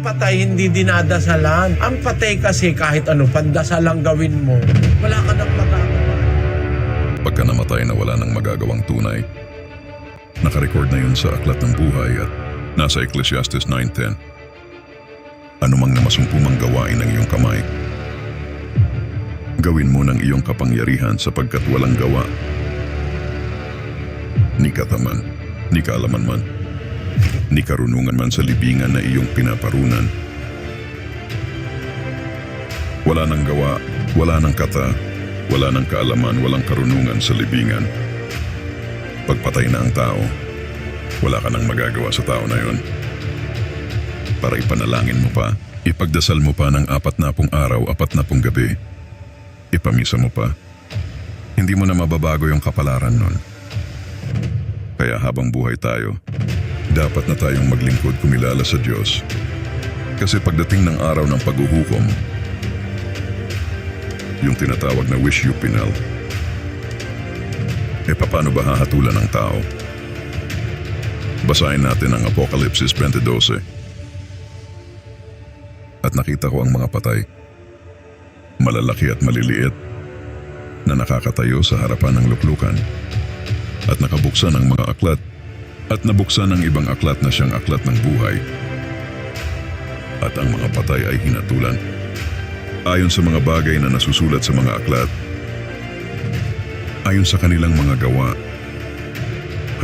patay hindi dinadasalan. Ang patay kasi kahit ano pandasal ang gawin mo, wala ka nang magagawa. Pagka namatay na wala nang magagawang tunay. Nakarecord na yun sa Aklat ng Buhay at nasa Ecclesiastes 9.10. Anumang namasumpumang gawain ng iyong kamay, gawin mo ng iyong kapangyarihan sapagkat walang gawa. Ni kataman, ni kaalaman man, ni karunungan man sa libingan na iyong pinaparunan. Wala nang gawa, wala nang kata, wala nang kaalaman, walang karunungan sa libingan. Pagpatay na ang tao, wala ka nang magagawa sa tao na yon. Para ipanalangin mo pa, ipagdasal mo pa ng apat na pong araw, apat na pong gabi. Ipamisa mo pa. Hindi mo na mababago yung kapalaran nun. Kaya habang buhay tayo, dapat na tayong maglingkod kumilala sa Diyos. Kasi pagdating ng araw ng paghuhukom, yung tinatawag na wish you pinal, e paano ba hahatulan ng tao? Basahin natin ang Apokalipsis 20.12. At nakita ko ang mga patay, malalaki at maliliit, na nakakatayo sa harapan ng luklukan, at nakabuksan ang mga aklat, at nabuksan ang ibang aklat na siyang aklat ng buhay. At ang mga patay ay hinatulan. Ayon sa mga bagay na nasusulat sa mga aklat, ayon sa kanilang mga gawa,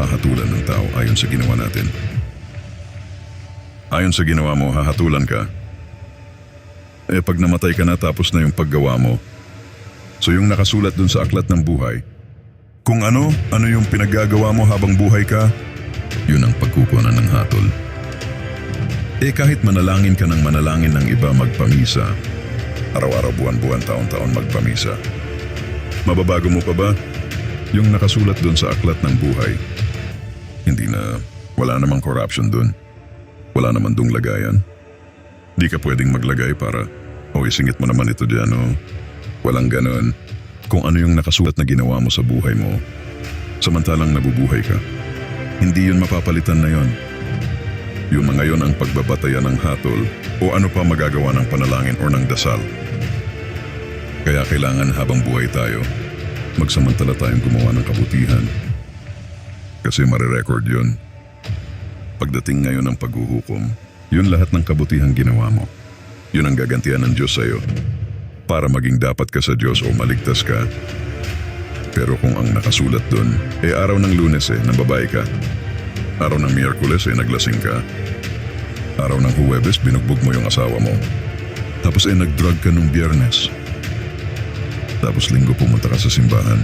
hahatulan ng tao ayon sa ginawa natin. Ayon sa ginawa mo, hahatulan ka. Eh pag namatay ka na tapos na yung paggawa mo, so yung nakasulat dun sa aklat ng buhay, kung ano, ano yung pinaggagawa mo habang buhay ka, yun ang pagkukunan ng hatol. Eh kahit manalangin ka ng manalangin ng iba magpamisa, araw-araw, buwan-buwan, taon-taon magpamisa, mababago mo pa ba? Yung nakasulat dun sa aklat ng buhay, hindi na, wala namang corruption dun. Wala naman dung lagayan. Di ka pwedeng maglagay para, o isingit mo naman ito dyan, o walang ganon. Kung ano yung nakasulat na ginawa mo sa buhay mo, samantalang nabubuhay ka, hindi yun mapapalitan na yon. Yung mga yon ang pagbabatayan ng hatol o ano pa magagawa ng panalangin o ng dasal. Kaya kailangan habang buhay tayo, magsamantala tayong gumawa ng kabutihan. Kasi marirecord yun. Pagdating ngayon ng paghuhukom, yun lahat ng kabutihang ginawa mo. Yun ang gagantihan ng Diyos sa'yo. Para maging dapat ka sa Diyos o maligtas ka. Pero kung ang nakasulat dun, eh araw ng lunes eh, nababae ka. Araw ng Miyerkules eh, naglasing ka. Araw ng Huwebes, binugbog mo yung asawa mo. Tapos eh, nagdrug ka nung biyernes. Tapos linggo pumunta ka sa simbahan.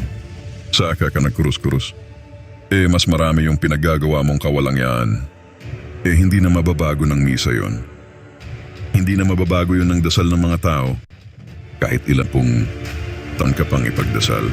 Saka ka nagkurus-kurus. Eh, mas marami yung pinagagawa mong kawalangyaan. Eh, hindi na mababago ng misa yon. Hindi na mababago yun ng dasal ng mga tao. Kahit ilan pong taon ka pang ipagdasal.